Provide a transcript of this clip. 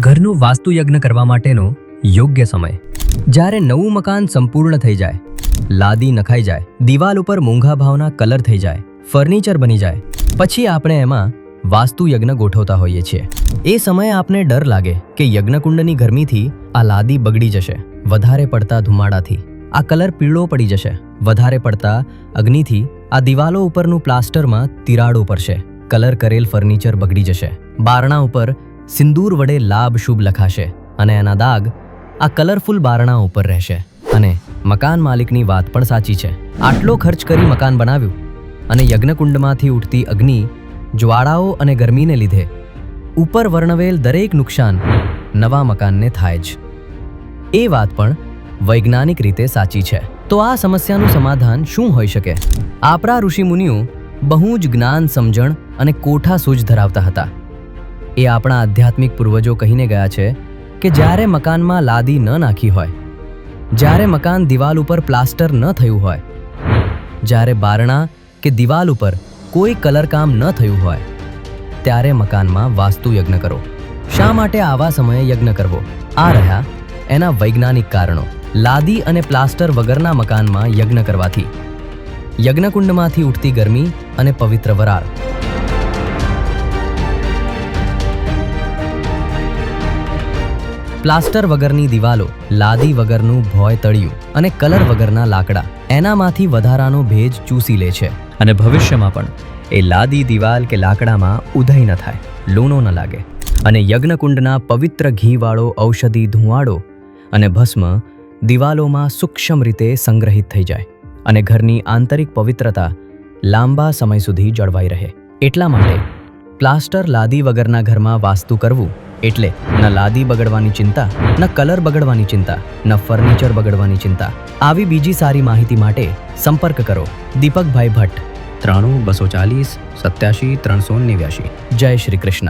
ઘરનું વાસ્તુ યજ્ઞ કરવા માટેનો યોગ્ય સમય. જ્યારે નવું મકાન સંપૂર્ણ થઈ જાય, લાદી નખાઈ જાય, દિવાલ ઉપર મૂંઘા ભાવના કલર થઈ જાય, ફર્નિચર બની જાય, પછી આપણે એમાં વાસ્તુ યજ્ઞ ગોઠવતા હોઈએ છીએ. એ સમયે આપને ડર લાગે કે યજ્ઞકુંડની ગરમીથી આ લાદી બગડી જશે, વધારે પડતા ધુમાડાથી. આ કલર પીળો પડી જશે, વધારે પડતા અગ્નિથી. આ દિવાલો ઉપરનું પ્લાસ્ટરમાં તિરાડો પડશે, કલર કરેલ ફર્નિચર બગડી જશે, બારણા ઉપર સિંદૂર વડે લાભ શુભ લખાશે અને એના દાગ આ કલરફુલ બારણા ઉપર રહેશે. અને મકાન માલિકની વાત પણ સાચી છે. આટલો ખર્ચ કરી મકાન બનાવ્યું અને યજ્ઞકુંડમાંથી ઉઠતી અગ્નિ, જ્વાળાઓ અને ગરમીને લીધે ઉપર વર્ણવેલ દરેક નુકસાન નવા મકાનને થાય જ. એ વાત પણ વૈજ્ઞાનિક રીતે સાચી છે. તો આ સમસ્યાનું સમાધાન શું હોઈ શકે? આપણા ઋષિમુનિઓ બહુ જ જ્ઞાન સમજણ અને કોઠા સૂઝ ધરાવતા હતા. એ આપણા આધ્યાત્મિક પૂર્વજો કહીને ગયા છે કે જ્યારે મકાનમાં લાદી ન નાખી હોય, જ્યારે મકાન દિવાલ ઉપર પ્લાસ્ટર ન થયું હોય, જ્યારે બારણા કે દિવાલ ઉપર કોઈ કલરકામ ન થયું હોય, ત્યારે મકાનમાં વાસ્તુ યજ્ઞ કરો. શા માટે આવા સમયે યજ્ઞ કરવો? આ રહ્યા એના વૈજ્ઞાનિક કારણો. લાદી અને પ્લાસ્ટર વગરના મકાનમાં યજ્ઞ કરવાથી. યજ્ઞકુંડમાંથી ઉઠતી ગરમી અને પવિત્ર વરાળ. પ્લાસ્ટર વગરની દિવાલો, લાદી વગરનું ભોય તળિયું અને કલર વગરના લાકડા, એનામાંથી વધારાનો ભેજ ચૂસી લે છે. અને ભવિષ્યમાં પણ એ લાદી, દિવાલ કે લાકડામાં ઉદય ન થાય, લૂણો ન લાગે. અને યજ્ઞકુંડના પવિત્ર ઘીવાળો ઔષધિ ધુવાડો અને ભસ્મ દિવાલોમાં સૂક્ષ્મ રીતે સંગ્રહિત થઈ જાય અને ઘરની આંતરિક પવિત્રતા લાંબા સમય સુધી જળવાઈ રહે. એટલા માટે પ્લાસ્ટર લાદી વગરના ઘરમાં વાસ્તુ કરવું એટલે ન લાદી બગડવાની ચિંતા ન કલર બગડવાની ચિંતા ન ફર્નિચર બગડવાની ચિંતા. આવી બીજી સારી માહિતી માટે સંપર્ક કરો દીપકભાઈ ભટ્ટ. ત્રાણું બસો ચાલીસ સત્યાશી ત્રણસો નેવ્યાશી. જય શ્રી કૃષ્ણ.